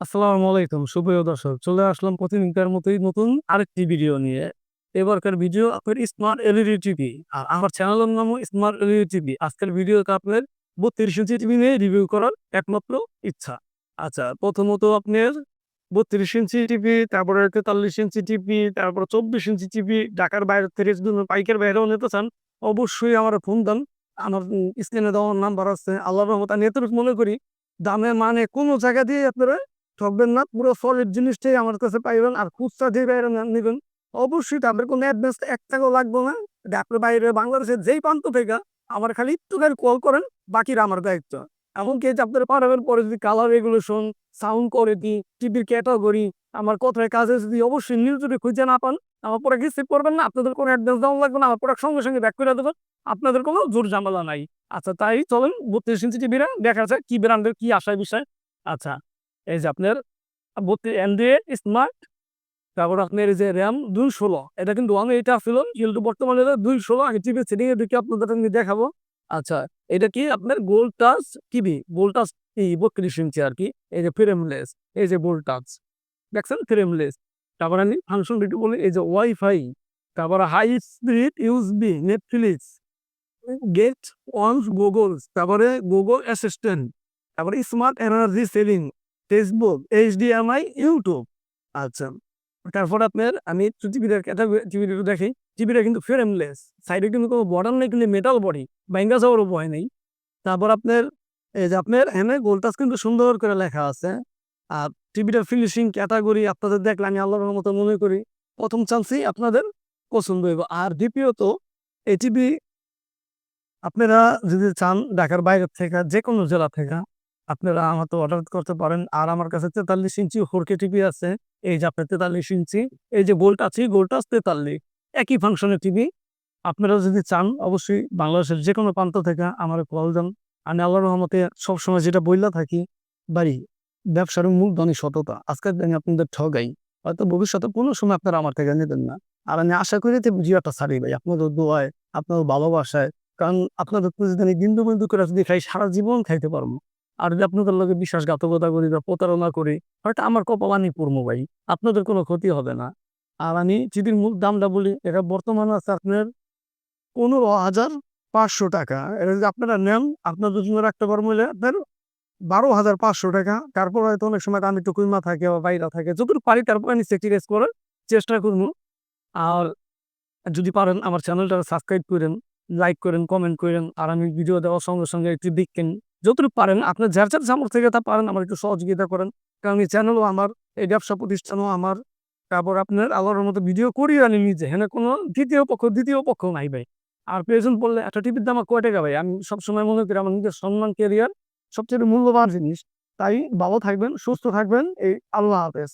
আসসালামু আলাইকুম, সুপ্রিয় দর্শক। চলে আসলাম প্রতিদিনকার মতোই নতুন আরেকটি ভিডিও নিয়ে। এবারকার ভিডিও আপনার স্মার্ট এলইডি টিভি আর আমার চ্যানেলের নামও স্মার্ট এলইডি টিভি আজকের ভিডিওটা আপনার বত্রিশ ইঞ্চি টিভি নিয়ে রিভিউ করার একমাত্র ইচ্ছা। আচ্ছা প্রথমত আপনার বত্রিশ ইঞ্চি টিভি তারপরে তেতাল্লিশ ইঞ্চি টিভি তারপর চব্বিশ ইঞ্চি টিভি ঢাকার বাইরে থেকে পাইকার বাইরেও নিতে চান, অবশ্যই আমার ফোন দেন। আমার স্ক্রিনে দেওয়ার নাম্বার আছে। আল্লাহ রহমত আমি মনে করি, দামে মানে কোনো জায়গা দিয়ে আপনারা ঠকবেন না, পুরো সলিড জিনিসটাই আমার কাছে পাইবেন আর খুচরা যে বাইরে নেবেন, অবশ্যই তাদের কোনো অ্যাডভান্স এক টাকাও লাগবে না। আপনার বাইরে বাংলাদেশের যেই প্রান্ত থেকে আমার খালি একটু খালি কল করেন, বাকিরা আমার দায়িত্ব। এমনকি যে আপনারা পাঠাবেন পরে যদি কালার রেগুলেশন সাউন্ড কোয়ালিটি টিভির ক্যাটাগরি আমার কোথায় কাজে যদি অবশ্যই নিউজ যদি খুঁজে না পান, আমার পরে রিসিভ করবেন না, আপনাদের কোনো অ্যাডভান্স দেওয়া লাগবে না, আমার পরে সঙ্গে সঙ্গে ব্যাক করে দেবেন, আপনাদের কোনো জোর ঝামেলা নাই। আচ্ছা তাই চলেন, বত্রিশ ইঞ্চি টিভিরা দেখা যায় কি ব্র্যান্ডের কি আশায় বিষয় আচ্ছা এই যে আপনার অ্যান্ড্রয়েড স্মার্ট তারপর আপনার এই যে র্যাম দুই ষোলো এটা কিন্তু আমি এটা ছিল, কিন্তু বর্তমানে দুই ষোলো আমি সেটিং এ ঢুকে আপনাদের আমি দেখাবো। আচ্ছা এটা কি আপনার gold touch TV gold touch এই বত্রিশ ইঞ্চি আর কি। এই যে ফ্রেমলেস এই যে গোল্ড টাচ দেখছেন? ফ্রেমলেস তারপর আমি ফাংশন একটু বলি, এই যে ওয়াইফাই তারপরে high speed USB Netflix get on Google তারপরে গুগল অ্যাসিস্ট্যান্ট তারপরে smart energy saving Facebook HDMI YouTube আচ্ছা তারপর আপনার আমি টিভিটা টিভিটা দেখি টিভিটা কিন্তু ফ্রেমলেস সাইডে কিন্তু কোনো বর্ডার নেই, কিন্তু মেটাল বডি ব্যাঙ্গা যাওয়ার উপায় নেই। তারপর আপনার, এই যে আপনার এনে গোলটাস কিন্তু সুন্দর করে লেখা আছে। আর টিভিটার ফিনিশিং ক্যাটাগরি আপনাদের দেখলে আমি আল্লাহর মতো মনে করি, প্রথম চান্সেই আপনাদের পছন্দ হইব। আর দ্বিতীয়ত, এই টিভি আপনারা যদি চান ঢাকার বাইরের থেকে যে কোনো জেলা থেকে আপনারা আমার তো অর্ডার করতে পারেন। আর আমার কাছে তেতাল্লিশ ইঞ্চি ফোরকে টিভি আছে। এই যে আপনার তেতাল্লিশ ইঞ্চি, এই যে গোল্ড আছে গোল্ড আছে তেতাল্লিশ। একই ফাংশনের টিভি। আপনারা যদি চান, অবশ্যই বাংলাদেশের যে কোনো প্রান্ত থেকে আমার কল দেন। আমি আল্লাহ রহমতে সবসময় যেটা বইলা থাকি, বাড়ি, ব্যবসার মূলধনী সততা। আজকের দিনে আপনাদের ঠগাই। হয়তো ভবিষ্যতে কোনো সময় আপনারা আমার থেকে নেবেন না। আর আমি আশা করি যে জিওটা ছাড়ি ভাই। আপনাদের দোয়ায়, আপনাদের ভালোবাসায়। কারণ আপনাদের যদি আমি বিন্দু বিন্দু করে যদি খাই, সারা জীবন খাইতে পারব। আর যদি আপনাদের লোকে বিশ্বাসঘাতকতা করি বা প্রতারণা করি, হয়তো আমার কপাল আমি পড়ব ভাই, আপনাদের কোনো ক্ষতি হবে না। আর আমি যদি মূল দামটা বলি, এটা বর্তমানে আছে আপনার পনেরো হাজার পাঁচশো টাকা। এটা যদি আপনারা নেন, আপনাদের জন্য রাখতে হলে আপনার বারো হাজার পাঁচশো টাকা। তারপর হয়তো অনেক সময় আমি একটু কুইমা থাকে বা বাইরা থাকে। যতটুকু পারি, তারপর আমি স্যাক্রিফাইস করার চেষ্টা করব। আর যদি পারেন, আমার চ্যানেলটা সাবস্ক্রাইব করেন লাইক করেন কমেন্ট করেন। আর আমি ভিডিও দেওয়ার সঙ্গে সঙ্গে একটু দেখেন। যতটুকু পারেন, আপনার যার যার সামর্থ্য থেকে তা পারেন, আমার একটু সহযোগিতা করেন। কারণ এই চ্যানেলও আমার, এই ব্যবসা প্রতিষ্ঠানও আমার। তারপর আপনার আলোর মতো ভিডিও করি আমি নিজে। হ্যাঁ কোনো দ্বিতীয় পক্ষ দ্বিতীয় পক্ষ নাই ভাই। আর প্রয়োজন পড়লে একটা টিভির দাম কয় টাকা ভাই? আমি সবসময় মনে করি আমার নিজের সম্মান কেরিয়ার সবচেয়ে মূল্যবান জিনিস। তাই ভালো থাকবেন, সুস্থ থাকবেন। এই আল্লাহ হাফেজ।